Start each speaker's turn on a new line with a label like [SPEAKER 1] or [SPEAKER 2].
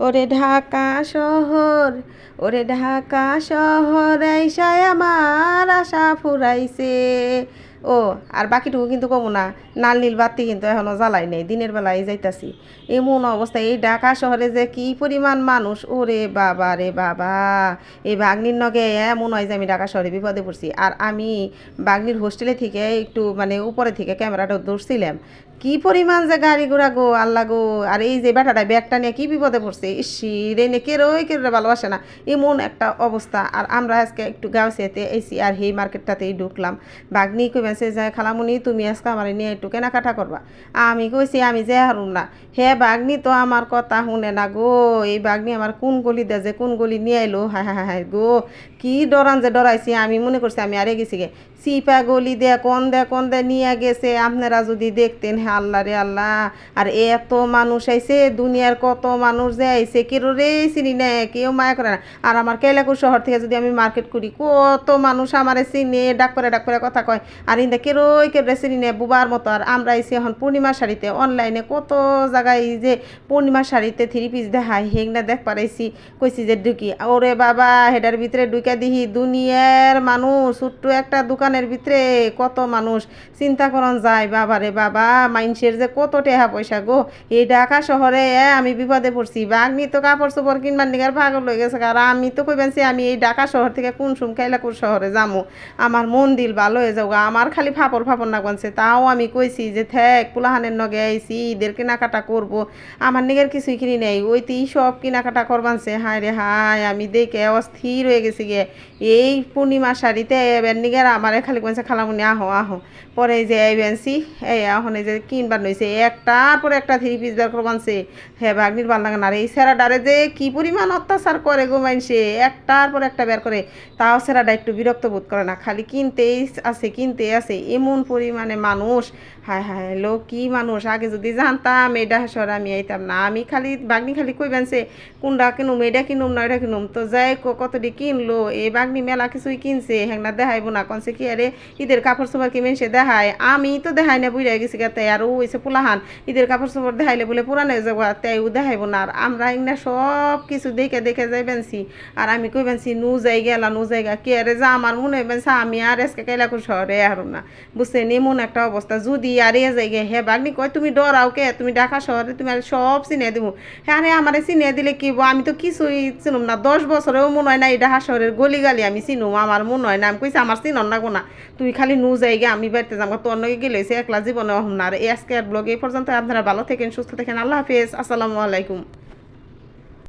[SPEAKER 1] ওরে ঢাকা শহর, ওরে ঢাকা শহর, আইসায় আমার আশা ফুরাইছে। ও, আর বাকিটুকু কিন্তু কমু না, নাল নীল বাতি কিন্তু এখনও জ্বালাই নেই, দিনের বেলায় যাইতাছি। এমন অবস্থা, এই ঢাকা শহরে যে কি পরিমাণ মানুষ, ওরে বাবা রে বাবা। এই বাগনির নগে এমন হয় যে আমি ঢাকা শহরে বিপদে পড়ছি। আর আমি বাগনির হোস্টেলে থেকে একটু মানে উপরে থেকে ক্যামেরাটা ধরছিলাম। কি পরিমাণ যে গাড়ি ঘোড়া গো, আল্লাহ গো। আর এই যে বেটাটা ব্যাগটা নিয়ে কি বিপদে পড়ছে? ইসি, রে, নে, কে রই ভালোবাসে না। এমন একটা অবস্থা। আর আমরা আজকে একটু গাউসিয়াতে এসি আর সেই মার্কেটটাতেই ঢুকলাম। বাগনি কইবেছে যে খালামুনি, তুমি আজকে আমার নিয়ে একটু কেনাকাটা করবা। আমি কইছি, আমি যে হারুন না। হে বাগনি, তো আমার কথা শুনে না গো। এই বাগনি আমার কোন গলি দে যে কোন গলি নিয়ে এলো হায় হায় হায় গো। কি ডরান যে ডরাইছি, আমি মনে করছি আমি আরে গেছি গে। সিপা গলি দে কোন দে কোন দে নিয়ে গেছে? আপনারা যদি দেখতেন হ্যাঁ আল্লাহ রে আল্লাহ। আর এত মানুষ আইছে, দুনিয়ার কত মানুষ যে আইছে, কেউ রে চিনি না, কেউ মায়া করে না। আর আমার কেলাকুর শহর থেকে যদি আমি মার্কেট করি, কত মানুষ আমার চিনে, ডাক করে ডাক করে কথা কয়। আর ইন্দা কেরোই কেউ চিনি না, বুবার মতো। আর আমরা আইছি এখন পূর্ণিমা শাড়িতে অনলাইনে কত জায়গায় যে পূর্ণিমা শাড়িতে থ্রি পিস দেখায় হেংনা দেখ পারাইছি, কইছি যে ঢুকি। ওরে বাবা, হেডার ভিতরে ঢুকে দিহি, দুনিয়ার মানুষ, ছোট্ট একটা দোকানের ভিতরে কত মানুষ। চিন্তা করন যায় বাবা রে বাবা মাইনসের যে কত টেহা পয়সা গো। এই ঢাকা শহরে আমি বিপদে পড়ছি। বাগনি তো কাপড় চোপড় কিনবার নিগার পাগল হয়ে গেছে। আর আমি তো কইবেনছি আমি এই ঢাকা শহর থেকে কোন সুম খাইলাকুর শহরে যামু। আমার মন দিল ভালো হয়ে যাব আমার খালি ফাপড় ফাপড় না বানছে। তাও আমি কইছি যে থেক পুলাহানের নগে আইছি, ঈদের কেনাকাটা করব। আমার নিগের কিছুই কিনি নেই। ওই তো সব কেনাকাটা করবানছে। হায় রে হায়, আমি দেখে অস্থির হয়ে গেছি গে। এই পূর্ণিমা শাড়িতে এবার নিগের আমারে খালি কইছে, খালামুনি, আহো আহো। পরে যে এই বেনছি এই এখন যে কিনবার নইছে একটার পর একটা থ্রি পিস বের করবানছে হ্যাঁ বাগনির ভালো লাগে না আর এই সেরাডারে যে কি পরিমাণ অত্যাচার করে গো মাইনসে একটার পর একটা বের করে। তাও সেরাডা একটু বিরক্ত বোধ করে না, খালি কিনতেই আছে কিনতে আছে। এমন পরিমাণে মানুষ। হায় হায় লো কি মানুষ? আগে যদি জানতাম এটা সর আমি আইতাম না। আমি খালি, বাগনি খালি কই বানছে কোনটা কিনুম এটা কিনুম না এটা কিনুম? তো যাই কতটি কিনলো? এই বাগনি মেলা কিছুই কিনছে হ্যাংনা দেখাইবো না। কনসে কি, আরে, ঈদের কাপড় চোপড় কি মেনসে দেখায়? আমি তো দেখাই না বুঝে গেছি গাতে আর ওইসে পোলাহান। ঈদের কাপড় চোপড় দেখাইলে বলে পুরানো যাব তাইও দেখাইবো না। আর আমরা ইংনা সব কিছু দেখে দেখে যাই বেনছি। আর আমি কই বেনছি, নু যাই গেলা, নু জায়গা কে আরে যা আমার মনে হয় আমি আর আজকে কাইলাকুর শহরে হারুম না। বুঝছেন এমন একটা অবস্থা। যদি আর এ যাই হে বাগনি কয় তুমি ডরাও কে? তুমি ঢাকা শহরে তুমি আর সব চিনে দিব হ্যাঁ আরে আমারে চিনে দিলে কি? আমি তো কিছুই চিনুম না। দশ বছরেও মনে হয় না এই ঢাকা শহরের গলি গালি আমি চিনুম। আমার মনে হয় না। আমি কইছি, আমার চিনন না তুই খালি নু যাই গে আমি বাড়িতে যাব তোর নগে গেলে একলা জীবনে হম না আর আজকে ব্লগ এই পর্যন্ত আপনারা ভালো থাকেন সুস্থ থাকেন। আল্লাহ হাফিজ। আসসালামু আলাইকুম।